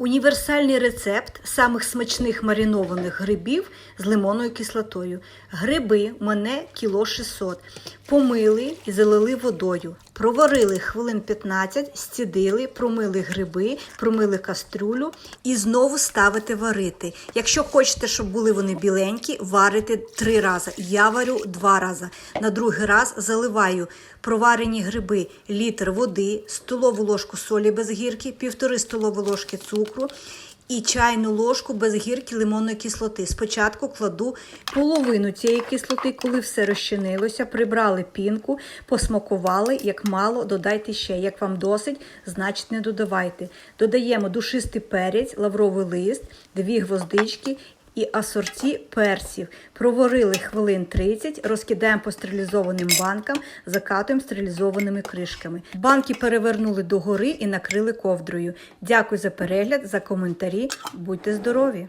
Універсальний рецепт самих смачних маринованих грибів з лимонною кислотою. Гриби мене кіло 600. Помили і залили водою. Проварили хвилин 15, стідили, промили гриби, промили кастрюлю і знову ставите варити. Якщо хочете, щоб були вони біленькі, варите три рази. Я варю два рази. На другий раз заливаю проварені гриби, літр води, столову ложку солі без гірки, півтори столові ложки цукру і чайну ложку без гірки лимонної кислоти. Спочатку кладу половину цієї кислоти, коли все розчинилося, прибрали пінку, посмакували. Як мало, додайте ще. Як вам досить, значить не додавайте. Додаємо душистий перець, лавровий лист, дві гвоздички і асорті персів. Проварили хвилин 30, розкидаємо по стерилізованим банкам, закатуємо стерилізованими кришками. Банки перевернули догори і накрили ковдрою. Дякую за перегляд, за коментарі. Будьте здорові!